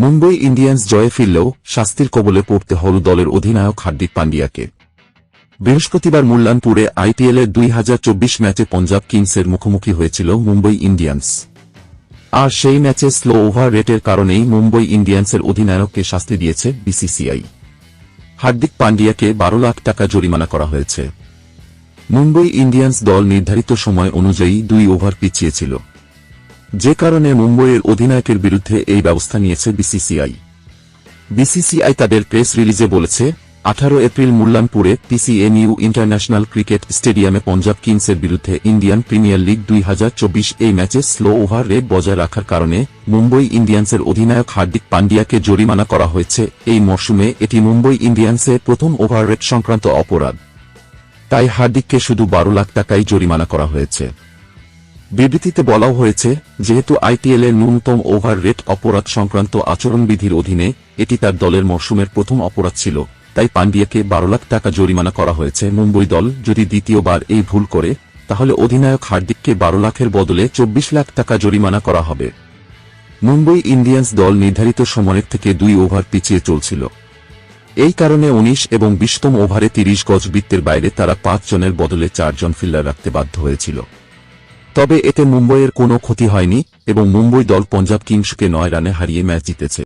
Mumbai Indians জয়ে ফিরলেও শাস্তির কবলে পড়তে হল দলের অধিনায়ক হার্দিক পান্ডিয়াকে। বৃহস্পতিবার মুল্লানপুরে আইপিএলের দুই ম্যাচে পঞ্জাব কিংসের মুখোমুখি হয়েছিল মুম্বই ইন্ডিয়ান্স। আর সেই ম্যাচে স্লো ওভার রেটের কারণেই মুম্বই ইন্ডিয়ান্সের অধিনায়ককে শাস্তি দিয়েছে বিসিসিআই। হার্দিক পান্ডিয়াকে বারো লাখ টাকা জরিমানা করা হয়েছে। মুম্বই ইন্ডিয়ান্স দল নির্ধারিত সময় অনুযায়ী দুই ওভার পিছিয়েছিল। যে কারণে মুম্বইয়ের অধিনায়কের বিরুদ্ধে এই ব্যবস্থা নিয়েছে বিসিসিআই। বিসিসিআই তাদের প্রেস রিলিজে বলেছে, আঠারো এপ্রিল মুল্লানপুরে পিসিএমইউ ইন্টারন্যাশনাল ক্রিকেট স্টেডিয়ামে পঞ্জাব কিংসের বিরুদ্ধে ইন্ডিয়ান প্রিমিয়ার লিগ দুই হাজার চব্বিশ এই ম্যাচে স্লো ওভার রেট বজায় রাখার কারণে মুম্বই ইন্ডিয়ান্সের অধিনায়ক হার্দিক পান্ডিয়াকে জরিমানা করা হয়েছে। এই মরশুমে এটি মুম্বই ইন্ডিয়ান্সের প্রথম ওভার রেট সংক্রান্ত অপরাধ। তাই হার্দিককে শুধু বারো লাখ টাকাই জরিমানা করা হয়েছে। বিবৃতিতে বলাও হয়েছে, যেহেতু আইপিএল এর ন্যূনতম ওভার রেট অপরাধ সংক্রান্ত আচরণবিধির অধীনে এটি তার দলের মরশুমের প্রথম অপরাধ ছিল, তাই পান্ডিয়াকে বারো লাখ টাকা জরিমানা করা হয়েছে। মুম্বই দল যদি দ্বিতীয়বার এই ভুল করে, তাহলে অধিনায়ক হার্দিককে বারো লাখের বদলে চব্বিশ লাখ টাকা জরিমানা করা হবে। মুম্বই ইন্ডিয়ান্স দল নির্ধারিত সময়ের থেকে দুই ওভার পিছিয়ে চলছিল। এই কারণে উনিশ এবং বিশতম ওভারে তিরিশ গজ বৃত্তের বাইরে তারা পাঁচ জনের বদলে চারজন ফিল্ডার রাখতে বাধ্য হয়েছিল। তবে এতে মুম্বইয়ের কোনো ক্ষতি হয়নি এবং মুম্বই দল পঞ্জাব কিংসকে নয় রানে হারিয়ে ম্যাচ জিতেছে।